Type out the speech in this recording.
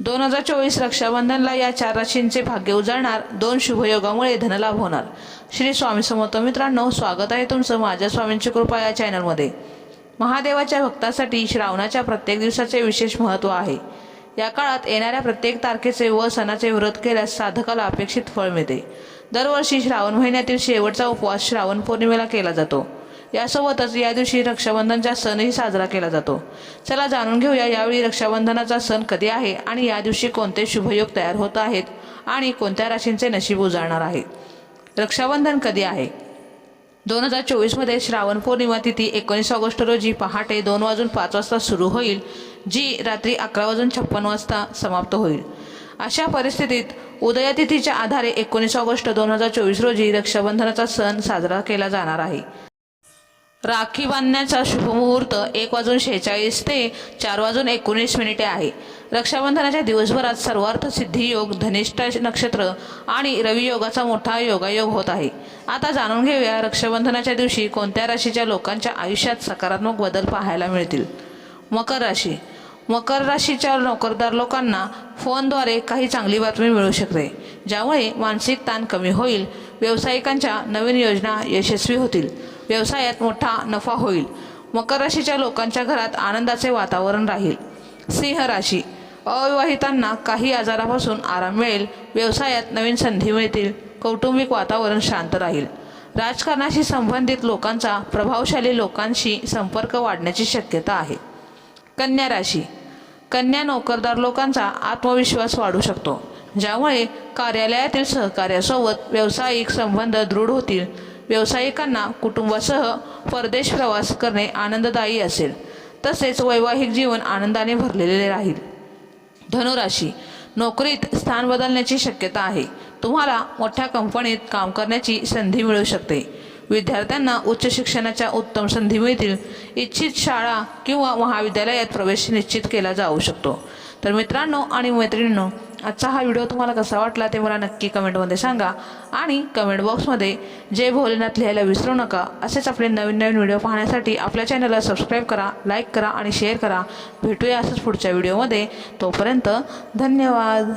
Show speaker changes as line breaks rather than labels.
दोन हजार चोवीस रक्षाबंधनला या चार राशींचे भाग्य उजळणार दोन शुभयोगामुळे धनलाभ होणार. श्री स्वामी समर्थ मित्रांनो स्वागत आहे तुमचं माझ्या स्वामींची कृपा या चॅनलमध्ये. महादेवाच्या भक्तासाठी श्रावणाच्या प्रत्येक दिवसाचे विशेष महत्त्व आहे. या काळात येणाऱ्या प्रत्येक तारखेचे व सणाचे व्रत केल्यास साधकाला अपेक्षित फळ मिळते. दरवर्षी श्रावण महिन्यातील शेवटचा उपवास श्रावण पौर्णिमेला केला जातो. यासोबतच या दिवशी रक्षाबंधनचा सणही साजरा केला जातो. चला जाणून घेऊया यावेळी रक्षाबंधनाचा सण कधी आहे आणि या दिवशी कोणते शुभयोग तयार होत आहेत आणि कोणत्या राशींचे नशीब उजाळणार आहे? रक्षाबंधन कधी आहे? दोन हजार चोवीसमध्ये श्रावण पौर्णिमा तिथी एकोणीस ऑगस्ट रोजी पहाटे दोन वाजून पाच वाजता सुरू होईल जी रात्री अकरा वाजून छप्पन वाजता समाप्त होईल. अशा परिस्थितीत उदयतिथीच्या आधारे एकोणीस ऑगस्ट दोन हजार चोवीस रोजी रक्षाबंधनाचा सण साजरा केला जाणार आहे. राखी बांधण्याचा शुभमुहूर्त एक वाजून शेहेचाळीस ते चार वाजून एकोणीस मिनिटे आहे. रक्षाबंधनाच्या दिवसभरात सर्वार्थ सिद्धी योग धनिष्ठ नक्षत्र आणि रवियोगाचा मोठा योगायोग होत आहे. आता जाणून घेऊया रक्षाबंधनाच्या दिवशी कोणत्या राशीच्या लोकांच्या आयुष्यात सकारात्मक बदल पाहायला मिळतील. मकर राशी. मकर राशीच्या नोकरदार लोकांना फोनद्वारे काही चांगली बातमी मिळू शकते ज्यामुळे मानसिक ताण कमी होईल व्यावसायिकांच्या नवीन योजना यशस्वी होतील. व्यवसायात मोठा नफा होईल. मकर राशीच्या लोकांच्या घरात आनंदाचे वातावरण राहील. सिंह राशी. अविवाहितांना काही आजारापासून आराम मिळेल. व्यवसायात नवीन संधी मिळतील. कौटुंबिक वातावरण शांत राहील. राजकारणाशी संबंधित लोकांचा प्रभावशाली लोकांशी संपर्क वाढण्याची शक्यता आहे. कन्या राशी. कन्या नोकरदार लोकांचा आत्मविश्वास वाढू शकतो. ज्यामुळे कार्यालयातील सहकार्यासोबत व्यावसायिक संबंध दृढ होतील. व्यावसायिकांना कुटुंबासह परदेश प्रवास करणे आनंददायी असेल. तसेच वैवाहिक जीवन आनंदाने भरलेले राहील. धनुराशी नोकरीत स्थान बदलण्याची शक्यता आहे. तुम्हाला मोठ्या कंपनीत काम करण्याची संधी मिळू शकते. विद्यार्थ्यांना उच्च शिक्षणाच्या उत्तम संधी मिळतील इच्छित शाळा किंवा महाविद्यालयात प्रवेश निश्चित केला जाऊ शकतो. तर मित्रांनो आणि मैत्रिणींनो आजचा हा व्हिडिओ तुम्हाला कसा वाटला ते मला नक्की कमेंटमध्ये सांगा आणि कमेंट बॉक्समध्ये जय भोलेनाथ लिहायला विसरू नका असेच आपले नवीन नवीन व्हिडिओ पाहण्यासाठी आपल्या चॅनलला सबस्क्राईब करा लाईक करा आणि शेअर करा. भेटूया असंच पुढच्या व्हिडिओमध्ये. तोपर्यंत धन्यवाद.